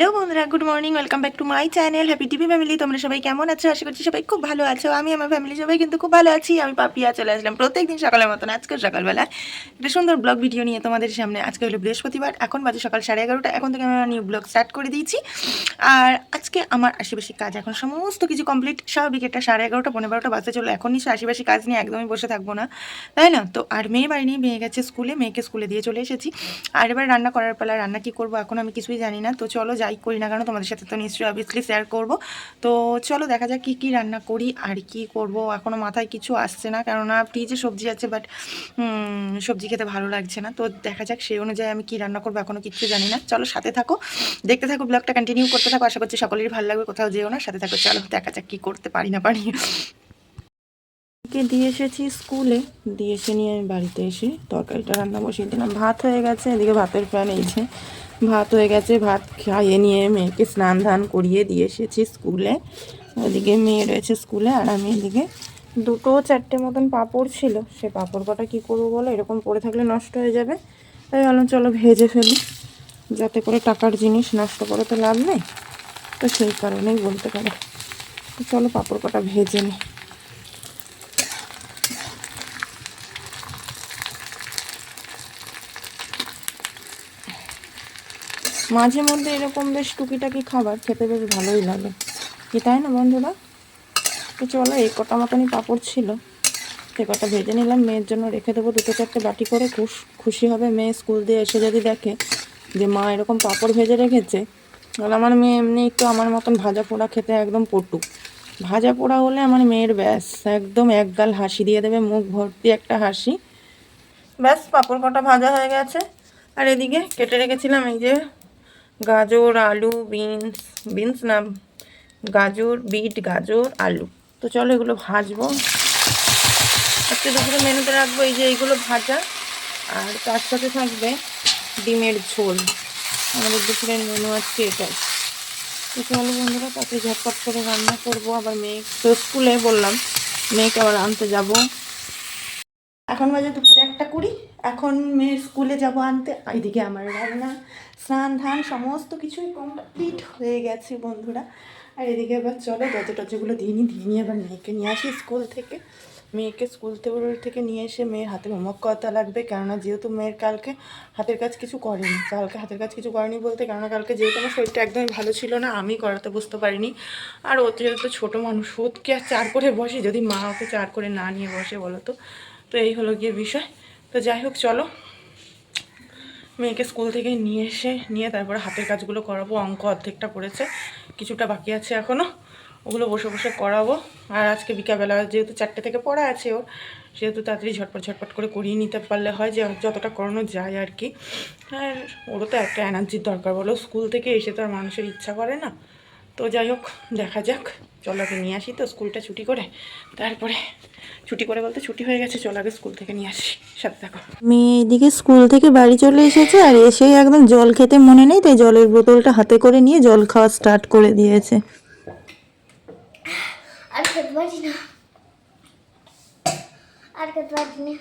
Hello বন্ধুরা good morning welcome back to my channel happy TV family তোমরা সবাই কেমন আছো? আশা করছি সবাই খুব ভালো আছো। আমি আমার ফ্যামিলি সবাই কিন্তু খুব ভালো আছি। আমি পাপিয়া, চলে আসলাম প্রত্যেকদিন সকালের মতন, আজকে সকালবেলা। একটা সুন্দর ব্লগ ভিডিও নিয়ে তোমাদের সামনে আজকে হলো বৃহস্পতিবার। এখন বাজে সকাল সাড়ে এগারোটা, এখন থেকে আমি নিউ ব্লগ স্টার্ট করে দিয়েছি। আর আজকে আমার আশেপাশে কাজ, এখন সমস্ত কিছু কমপ্লিট স্বাভাবিক একটা সাড়ে এগারোটা পনেরো বারোটা বাজতে চলো এখন নিশ্চয় আশেপাশে কাজ নিয়ে একদমই বসে থাকব না, তাই না? তো আর মেয়ে বাড়ি নিয়ে মেয়ে গেছে স্কুলে, মেয়েকে স্কুলে দিয়ে চলে এসেছি। আর এবার রান্না করার পালা, রান্না কি করব এখন আমি কিছুই জানি না। তো চলো যাই করি না কেন, তোমাদের সাথে তো নিশ্চয়ই অবভিয়াসলি শেয়ার করব। তো চলো দেখা যাক কী কী রান্না করি আর কি করব। এখনও মাথায় কিছু আসছে না, কেননা ফ্রিজে সবজি আছে বাট সবজি খেতে ভালো লাগছে না। তো দেখা যাক সেই অনুযায়ী আমি কি রান্না করব এখনও কিচ্ছু জানি না। চলো সাথে থাকো, দেখতে থাকো ব্লগটা কন্টিনিউ করতে থাকো। আশা করছি সকলেরই ভালো লাগবে, কোথাও যেও না। সাথে থাকো, চলো দেখা যাক কী করতে পারি না পারি। দিয়ে এসেছি স্কুলে? দিয়ে এসে নিয়ে আমি বাড়িতে এসে তরকারিটা রান্না বসিয়ে দিলাম। ভাত হয়ে গেছে, এদিকে ভাতের ফ্যান এইছে ভাত হয়ে গেছে, ভাত খাইয়ে নিয়ে মেয়েকে স্নান ধান করিয়ে দিয়ে এসেছি স্কুলে। ওদিকে মেয়ে রয়েছে স্কুলে আর আমি এদিকে। দুটো চারটে মতন পাঁপড় ছিল, সে পাঁপড় কটা কী করব বলো? এরকম পড়ে থাকলে নষ্ট হয়ে যাবে। তাই ভাবলাম চলো ভেজে ফেলি, যাতে করে টাকার জিনিস নষ্ট করে তো লাভ নেই। তো সেই কারণেই বলতে পারো। চলো পাঁপড় কটা ভেজে নিই মাঝে মধ্যে এরকম বেশ টুকিটাকি খাবার খেতে বেশ ভালোই লাগে। কি তাই না বন্ধুরা? তো চলো, এই কটা মতনই পাঁপড় ছিল। সে কটা ভেজে নিলাম, মেয়ের জন্য রেখে দেবো দুটো চারটে বাটি করে। খুশ, খুশি হবে মেয়ে স্কুল দিয়ে এসে যদি দেখে যে মা এরকম পাঁপড় ভেজে রেখেছে। তাহলে আমার মেয়ে এমনি একটু আমার মতন ভাজা পোড়া খেতে একদম পটু। ভাজা পোড়া হলে আমার মেয়ের ব্যাস, একদম এক গাল হাসি দিয়ে দেবে, মুখ ভর্তি একটা হাসি। ব্যাস, পাঁপড় কটা ভাজা হয়ে গেছে। আর এদিকে কেটে রেখেছিলাম এই যে গাজর, আলু, বিনস বিনস না, গাজর, বিট, গাজর, আলু। তো চলো এগুলো ভাজবো। আজকে দুপুরে মেনুতে রাখব এই যে এইগুলো ভাজা। আর তার সাথে থাকবে ডিমের ঝোল। আমাদের দুপুরের মেনু আজকে এটাই। তো চলো বন্ধুরা তাতে ঝটপট করে রান্না করব। আবার মেয়ে, তো স্কুলে বললাম, মেয়েকে আবার আনতে যাব। এখন বাজে দুপুরে একটা করি। এখন মেয়ের স্কুলে যাব আনতে। এইদিকে আমার রান্না, স্নান, ধান, সমস্ত কিছুই কমপ্লিট হয়ে গেছে বন্ধুরা। আর এদিকে এবার চলো দরজা টরজাগুলো দিয়ে নিই দিয়ে নিয়ে এবার মেয়েকে নিয়ে আসি স্কুল থেকে। মেয়েকে স্কুল থেকে নিয়ে এসে মেয়ের হাতে হোমওয়ার্ক করাতে লাগবে। কেননা যেহেতু মেয়ের কালকে হাতের কাজ কিছু করেনি, কালকে হাতের কাজ কিছু করেনি বলতে, কেননা কালকে যেহেতু আমার শরীরটা একদমই ভালো ছিল না, আমি করাতে বুঝতে পারিনি। আর ও যেহেতু ছোটো মানুষ, ওকে আর চার করে বসে, যদি মা ওকে চার করে না নিয়ে বসে বলো তো। তো এই হলো গিয়ে বিষয়। তো যাই হোক, চলো। মেয়েকে স্কুল থেকে নিয়ে এসে, নিয়ে তারপরে হাতের কাজগুলো করাবো। অঙ্ক অর্ধেকটা পড়েছে কিছুটা বাকি আছে এখনও ওগুলো বসে বসে করাবো। আর আজকে বিকালবেলা যেহেতু চারটে থেকে পড়া আছে ওর, সেহেতু তাড়াতাড়ি ঝটপট ঝটপট করে করিয়ে নিতে পারলে হয় যে যতটা করানো যায় আর কি। আর ওরও তো একটা এনার্জির দরকার বলো। স্কুল থেকে এসে তো আর মানুষের ইচ্ছা করে না। তো যাই হোক দেখা যাক। চলো আগে নিয়ে আসি তো স্কুলটা ছুটি করে। তারপরে ছুটি করে বলতে ছুটি হয়ে গেছে চলো আগে স্কুল থেকে নিয়ে আসি। সাথে দেখো মেয়ে এদিকে স্কুল থেকে বাড়ি চলে এসেছে আর এসেই একদম জল খেতে মনে নেই তাই জলের বোতলটা হাতে করে নিয়ে জল খাওয়া স্টার্ট করে দিয়েছে। আর খেতে পারি না। আর খেতে পারি না।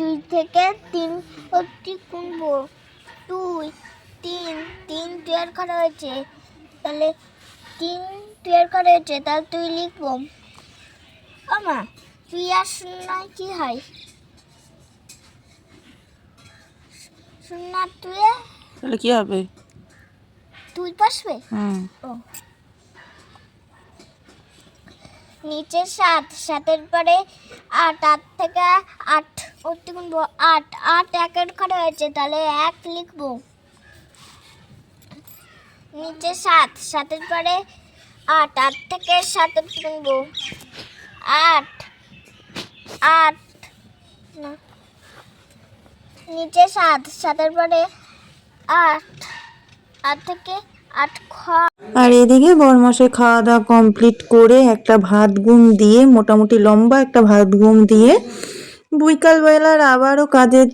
দুই থেকে তিন অব্দি গুনবো দুই তিন তিন তৈয়ার করা হয়েছে। তাহলে তিন তৈয়ার করা হয়েছে তাহলে তুই লিখব। আমা তুই আর শূন্যয় কি হয়? শূন্য তুই তাহলে কি হবে? তুই হুম। ও। নিচে সাত সাতের পরে আট আট থেকে আট। অতি গুনবো আট আট একের করে হয়েছে, তাহলে এক লিখব। নিচে সাত, সাতের পরে আট আট থেকে সাত গুনবো। আট আট নিচে সাত, সাতের পরে আট আট থেকে আট খ। আর এদিকে বরমাসে খাওয়া দাওয়া কমপ্লিট করে একটা ভাত ঘুম দিয়ে, মোটামুটি লম্বা একটা ভাত ঘুম দিয়ে বিকালবেলার আবারও কাজের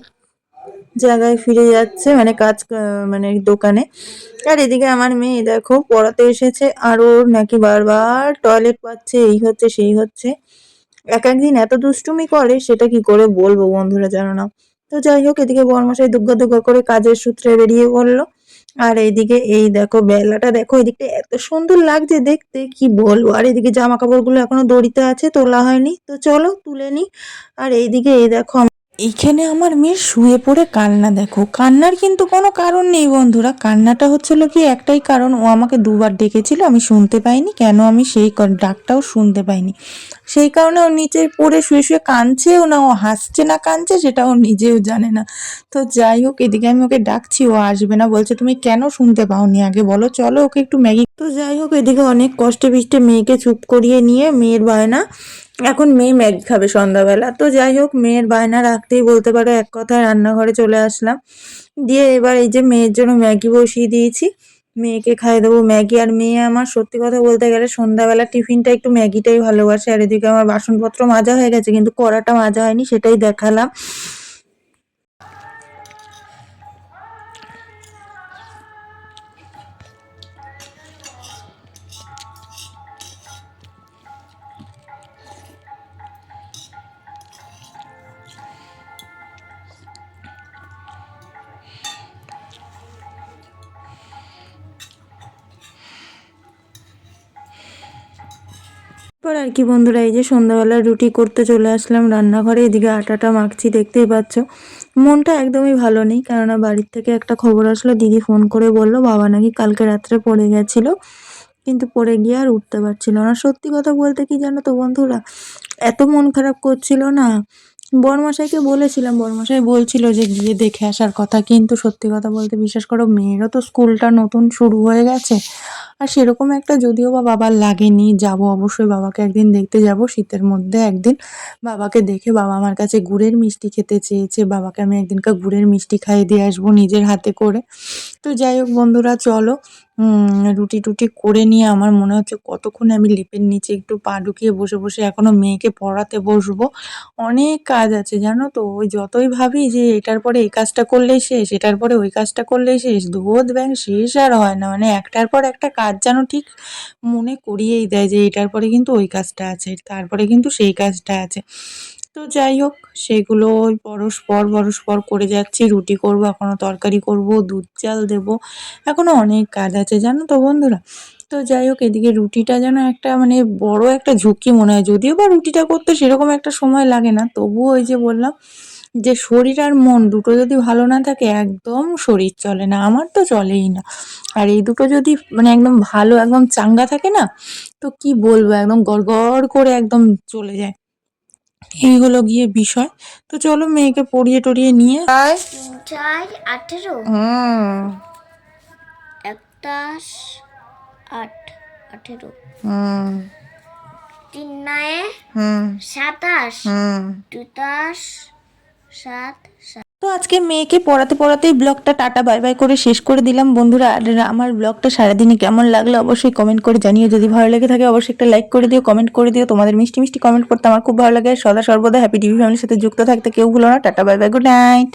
জায়গায় ফিরে যাচ্ছে মানে কাজ মানে দোকানে। আর এদিকে আমার মেয়ে দেখো পড়াতে এসেছে, আর ওর নাকি বারবার টয়লেট পাচ্ছে, এই হচ্ছে, সেই হচ্ছে। এক একদিন এত দুষ্টুমি করে, সেটা কি করে বলব বন্ধুরা জানো না। তো যাই হোক, এদিকে বরমশাই দুগ্গা দুগ্গা করে কাজের সূত্রে বেরিয়ে পড়ল। আর এইদিকে এই দেখো বেলাটা দেখো, এদিকটা এত সুন্দর লাগছে দেখতে, কি বলব? আর এদিকে জামা কাপড়গুলো এখনও দড়িতে আছে, তোলা হয়নি। তো চলো তুলে নি। আর এইদিকে এই দেখো এইখানে আমার মেয়ের শুয়ে পড়ে কান্না, দেখো। কান্নার কিন্তু কোনো কারণ নেই বন্ধুরা। কান্নাটা হচ্ছিল কি, একটাই কারণ, ও আমাকে দুবার ডেকেছিল, আমি শুনতে পাইনি। কেন আমি সেই ডাকটাও শুনতে পাইনি। সেই কারণে ও নিচে পড়ে শুয়ে শুয়ে কাঁদছেও না, ও হাসছে না, কাঁদছে সেটা ও নিজেও জানে না। তো যাই হোক, এদিকে আমি ওকে ডাকছি, ও আসবে না, বলছে, তুমি কেন শুনতে পাওনি আগে বলো, চলো ওকে একটু ম্যাগি তো যাই হোক, এদিকে অনেক কষ্টে বিষ্টে মেয়েকে চুপ করিয়ে নিয়ে মেয়ের বায়না, এখন মেয়ে ম্যাগি খাবে সন্ধ্যাবেলা। তো যাই হোক, মেয়ের বায়না রাখতেই বলতে পারো, এক কথায় রান্নাঘরে চলে আসলাম। দিয়ে এবার এই যে মেয়ের জন্য ম্যাগি বসিয়ে দিয়েছি মেয়েকে খাইয়ে দেবো। ম্যাগি আর মেয়ে আমার সত্যি কথা বলতে গেলে সন্ধ্যাবেলা টিফিনটা একটু ম্যাগিটাই ভালোবাসে। আর এদিকে আমার বাসনপত্র মাজা হয়ে গেছে, কিন্তু কড়াটা মাজা হয়নি, সেটাই দেখালাম। এরপর আর কি বন্ধুরা, এই যে সন্ধ্যাবেলা রুটি করতে চলে আসলাম রান্নাঘরে। এদিকে আটাটা মাখছি, দেখতেই পাচ্ছ। মনটা একদমই ভালো নেই, কেননা বাড়ির থেকে একটা খবর আসলো, দিদি ফোন করে বলল, বাবা নাকি কালকে রাত্রে পড়ে গেছিল। কিন্তু পড়ে গিয়ে আর উঠতে পারছিল না। সত্যি কথা বলতে কি জানো তো বন্ধুরা, এত মন খারাপ করছিল না বরমশাইকে বলেছিলাম, বরমশাই বলছিল যে গিয়ে দেখে আসার কথা, কিন্তু সত্যি কথা বলতে বিশ্বাস করো, মেয়েরও তো স্কুলটা নতুন শুরু হয়ে গেছে। আর সেরকম একটা যদিও বা বাবার লাগেনি, যাব অবশ্যই বাবাকে একদিন দেখতে যাব, শীতের মধ্যে একদিন বাবাকে দেখে বাবা আমার কাছে গুড়ের মিষ্টি খেতে চেয়েছে, বাবাকে আমি একদিনকার গুড়ের মিষ্টি খাইয়ে দিয়ে আসব নিজের হাতে করে। তো যাই হোক বন্ধুরা, চলো রুটি টুটি করে নিয়ে আমার মনে হচ্ছে কতক্ষণ আমি লেপের নিচে একটু পা ঢুকিয়ে বসে বসে এখনও মেয়েকে পড়াতে বসবো। অনেক কাজ আছে, জানো তো? ওই যতই ভাবি যে এটার পরে এই কাজটা করলেই শেষ, এটার পরে ওই কাজটা করলেই শেষ ধোদ ব্যাং শেষ আর হয় না। মানে একটার পর একটা কাজ যেন ঠিক মনে করিয়েই দেয় যে এটার পরে কিন্তু ওই কাজটা আছে, তারপরে কিন্তু সেই কাজটা আছে। তো যাই হোক, সেগুলো পরস্পর পরস্পর করে যাচ্ছি। রুটি করব, এখনও তরকারি করব, দুধ চাল দেবো। এখনও অনেক কাজ আছে, জানো তো বন্ধুরা? তো যাই হোক, এদিকে রুটিটা যেন একটা মানে বড় একটা ঝুঁকি মনে হয়। যদিও বা রুটিটা করতে সেরকম একটা সময় লাগে না, তবুও ওই যে বললাম যে শরীর আর মন দুটো যদি ভালো না থাকে, একদম শরীর চলে না, আমার তো চলেই না। আর এই দুটো যদি মানে একদম ভালো, একদম চাঙ্গা থাকে না, তো কি বলব, একদম গড় করে একদম চলে যায়। এই হলো গিয়ে বিষয়। তো চলো মেয়েকে পড়িয়ে টড়িয়ে নিয়ে চার আঠেরো। হুম। একটা আট আঠেরো। হুম। তিন নয়ে হুম। সাতাশ। হুম। দুটাস সাত সাত। আজকে মেয়েকে পড়াতে পড়াতেই ব্লগটা টাটা, বাই বাই করে শেষ করে দিলাম। বন্ধুরা, আর আমার ব্লগটা সারাদিনে কেমন লাগল অবশ্যই কমেন্ট করে জানিও। যদি ভালো লেগে থাকে অবশ্যই একটা লাইক করে দিও কমেন্ট করে দিও। তোমাদের মিষ্টি মিষ্টি কমেন্ট করতে আমার খুব ভালো লাগে। সদা সর্বদা হ্যাপি টিভি ফ্যামিলির সাথে যুক্ত থাকতে কেউ ভুলো না। Tata, bye bye good night